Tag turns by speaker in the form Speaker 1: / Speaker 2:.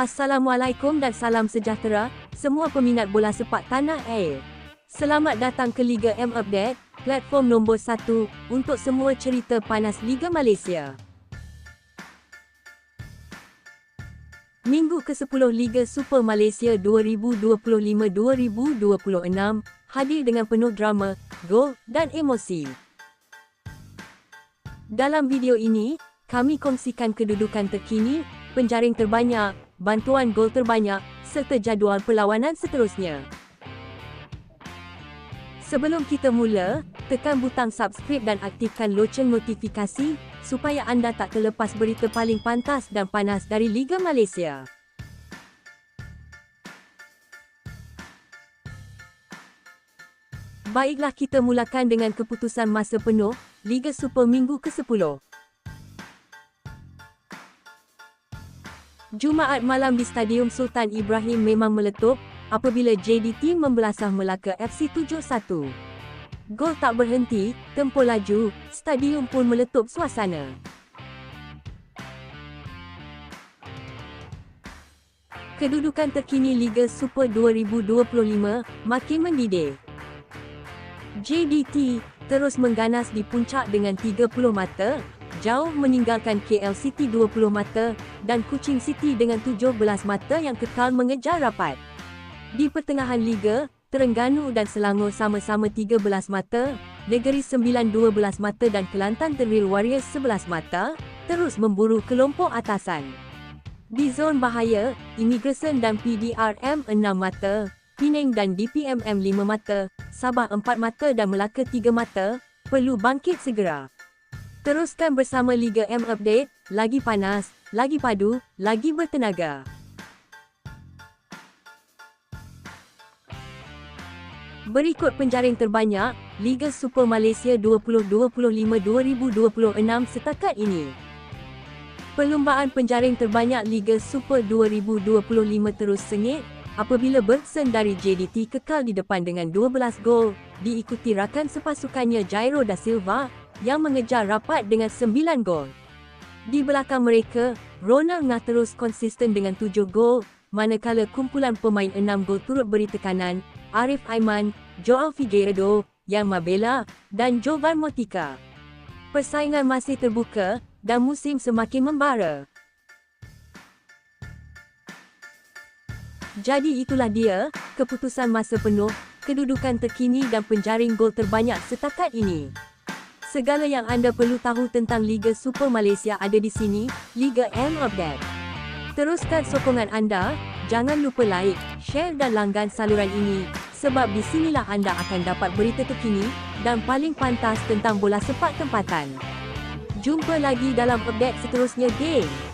Speaker 1: Assalamualaikum dan salam sejahtera, semua peminat bola sepak tanah air. Selamat datang ke Liga M Update, platform nombor 1 untuk semua cerita panas Liga Malaysia. Minggu ke-10 Liga Super Malaysia 2025-2026 hadir dengan penuh drama, gol dan emosi. Dalam video ini, kami kongsikan kedudukan terkini, penjaring terbanyak, bantuan gol terbanyak serta jadual perlawanan seterusnya. Sebelum kita mula, tekan butang subscribe dan aktifkan loceng notifikasi supaya anda tak terlepas berita paling pantas dan panas dari Liga Malaysia. Baiklah kita mulakan dengan keputusan masa penuh Liga Super Minggu ke-10. Jumaat malam di Stadium Sultan Ibrahim memang meletup apabila JDT membelasah Melaka FC 7-1. Gol tak berhenti, tempoh laju, stadium pun meletup suasana. Kedudukan terkini Liga Super 2025 makin mendidih. JDT terus mengganas di puncak dengan 30 mata, jauh meninggalkan KL City 20 mata dan Kuching City dengan 17 mata yang kekal mengejar rapat. Di pertengahan liga, Terengganu dan Selangor sama-sama 13 mata, Negeri Sembilan 12 mata dan Kelantan Teril Warriors 11 mata, terus memburu kelompok atasan. Di zon bahaya, Immigration dan PDRM 6 mata, Penang dan DPMM 5 mata, Sabah 4 mata dan Melaka 3 mata, perlu bangkit segera. Teruskan bersama Liga M Update, lagi panas, lagi padu, lagi bertenaga. Berikut penjaring terbanyak, Liga Super Malaysia 2025-2026 setakat ini. Perlumbaan penjaring terbanyak Liga Super 2025 terus sengit, apabila Bergson dari JDT kekal di depan dengan 12 gol, diikuti rakan sepasukannya Jairo da Silva, yang mengejar rapat dengan 9 gol. Di belakang mereka, Ronald Ngah terus konsisten dengan 7 gol, manakala kumpulan pemain 6 gol turut beri tekanan, Arif Aiman, Joao Figueiredo, Yang Mabela dan Jovan Motika. Persaingan masih terbuka dan musim semakin membara. Jadi itulah dia, keputusan masa penuh, kedudukan terkini dan penjaring gol terbanyak setakat ini. Segala yang anda perlu tahu tentang Liga Super Malaysia ada di sini, Liga M Update. Teruskan sokongan anda, jangan lupa like, share dan langgan saluran ini sebab di sinilah anda akan dapat berita terkini dan paling pantas tentang bola sepak tempatan. Jumpa lagi dalam update seterusnya, geng!